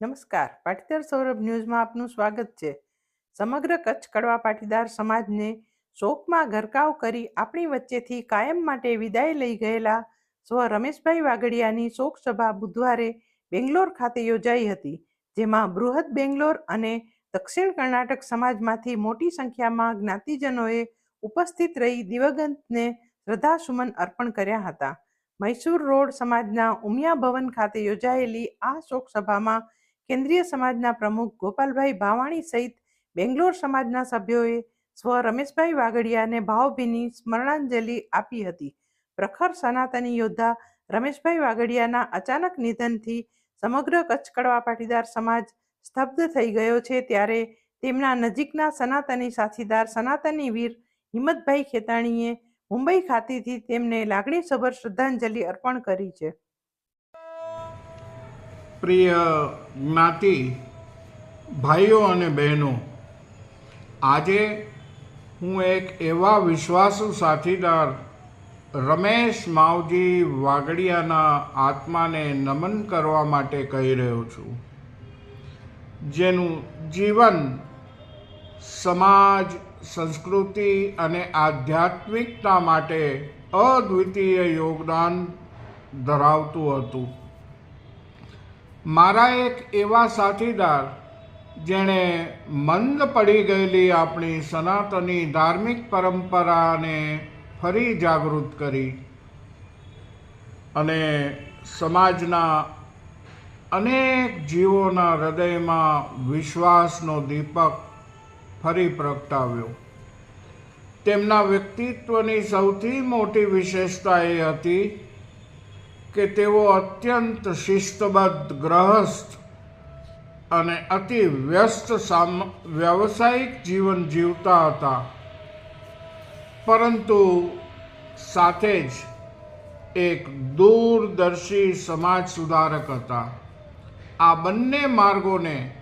નમસ્કાર. પાટીદાર સૌરભ ન્યૂઝમાં આપનું સ્વાગત છે. સમગ્ર કચ્છ કડવા પાટીદાર સમાજને શોકમાં ગરકાવ કરી આપણી વચ્ચેથી કાયમ માટે વિદાય લઈ ગયેલા સ્વ રમેશભાઈ વાગડિયાની શોક સભા બુધવારે બેંગ્લોર ખાતે યોજાઈ હતી, જેમાં બૃહદ બેંગ્લોર અને દક્ષિણ કર્ણાટક સમાજમાંથી મોટી સંખ્યામાં જ્ઞાતિજનોએ ઉપસ્થિત રહી દિવંગતને શ્રદ્ધાસુમન અર્પણ કર્યા હતા. મૈસૂર રોડ સમાજના ઉમિયા ભવન ખાતે યોજાયેલી આ શોક સભામાં કેન્દ્રીય સમાજના પ્રમુખ ગોપાલભાઈ ભાવાણી સહિત બેંગ્લોર સમાજના સભ્યોએ સ્વ રમેશભાઈ વાગડિયાને ભાવભીની સ્મરણાંજલિ આપી હતી. પ્રખર સનાતની યોદ્ધા રમેશભાઈ વાગડિયાના અચાનક નિધનથી સમગ્ર કચ્છ કડવા પાટીદાર સમાજ સ્તબ્ધ થઈ ગયો છે ત્યારે તેમના નજીકના સનાતની સાથીદાર સનાતની વીર હિંમતભાઈ ખેતાણીએ મુંબઈ ખાતેથી તેમને લાગણીસભર શ્રદ્ધાંજલિ અર્પણ કરી છે. પ્રિય જ્ઞાતિ, ભાઈઓ અને બહેનો, આજે હું એક એવા વિશ્વાસુ સાથીદાર, રમેશ માવજી વાગડિયાના આત્માને નમન કરવા માટે કહી રહ્યો છું, જેનું જીવન સમાજ, સંસ્કૃતિ અને આધ્યાત્મિકતા માટે અદ્વિતીય યોગદાન ધરાવતું હતું. મારા એક એવા સાથીદાર જેણે મંદ પડી ગયેલી આપણી સનાતની ધાર્મિક પરંપરાને ફરી જાગૃત કરી અને સમાજના અનેક જીવોના હૃદયમાં વિશ્વાસનો દીપક ફરી પ્રગટાવ્યો. તેમના વ્યક્તિત્વની સૌથી મોટી વિશેષતા એ હતી કે તેઓ અત્યંત શિસ્તબદ્ધ ગ્રહસ્થ અને અતિ વ્યસ્ત વ્યવસાયિક જીવન જીવતા હતા. પરંતુ સાથે જ એક દૂરદર્શી સમાજ સુધારક હતા. આ બંને માર્ગોને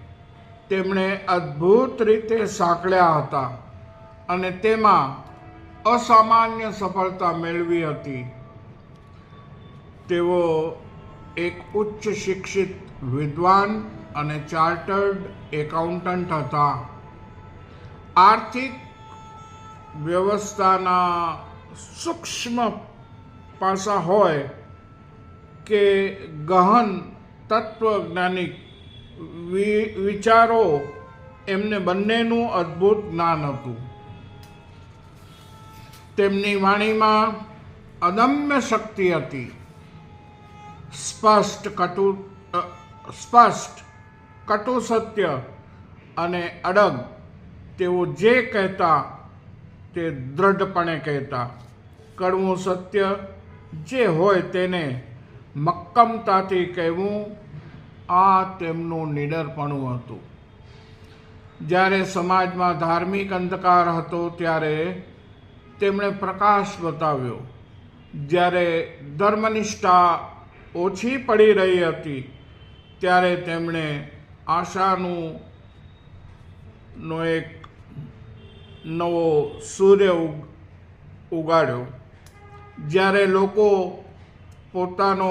તેમણે અદ્ભુત રીતે સાંકળ્યા હતા અને તેમાં અસામાન્ય સફળતા મેળવી હતી. તેઓ એક ઉચ્ચ શિક્ષિત વિદ્વાન અને ચાર્ટર્ડ એકાઉન્ટન્ટ હતા. આર્થિક વ્યવસ્થાના સૂક્ષ્મ પાસા હોય કે ગહન તત્વજ્ઞાનિક વિચારો, એમને બંનેનું અદ્ભુત જ્ઞાન હતું. તેમની વાણીમાં અદમ્ય શક્તિ હતી. સ્પષ્ટ કટુ સ્પષ્ટ, કટુ સત્ય અને અડગ. તેઓ જે કહેતા તે દ્રઢપણે કહેતા. કડવું સત્ય જે હોય તેને મક્કમતાથી કહેવું આ તેમનું નિડરપણું હતું. જ્યારે સમાજમાં ધાર્મિક અંધકાર હતો ત્યારે તેમણે પ્રકાશ બતાવ્યો. જ્યારે ધર્મનિષ્ઠા ઓછી પડી રહી હતી ત્યારે તેમણે આશાનું નો એક નવો સૂર્ય ઉગ, ઉગાડ્યો. જ્યારે લોકો પોતાનો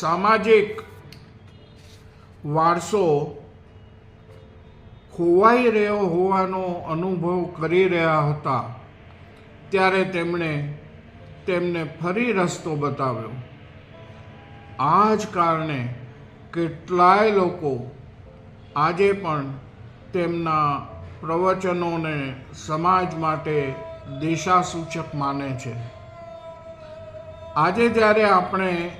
સામાજિક વારસો ખોવાઈ રહ્યો હોવાનો અનુભવ કરી રહ્યા હતા, ત્યારે તેમણે તેમને ફરી રસ્તો બતાવ્યો. આ જ કારણે કેટલાય લોકો આજે પણ તેમના પ્રવચનોને સમાજ માટે દિશાસૂચક માને છે. આજે જ્યારે આપણે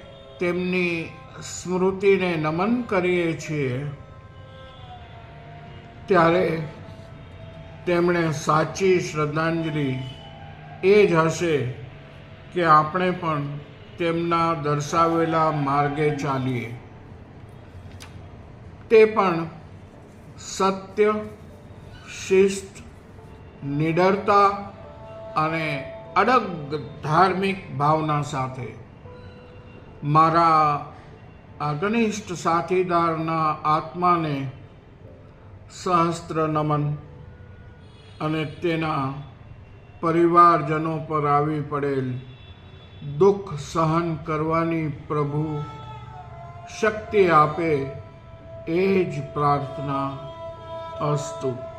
તેમની સ્મૃતિને નમન કરીએ છીએ, ત્યારે તેમણે સાચી શ્રદ્ધાંજલિ એ જ હશે કે આપણે પણ તેમના દર્શાવેલા માર્ગે ચાલીએ. તે પણ સત્ય, શિસ્ત, નિડરતા અને અડગ ધાર્મિક ભાવના સાથે. મારા આ ઘનિષ્ઠ સાથીદારના આત્માને સહસ્ત્ર નમન અને તેના પરિવારજનો પર આવી પડેલ દુઃખ સહન કરવાની પ્રભુ શક્તિ આપે એ જ પ્રાર્થના અસ્તુ.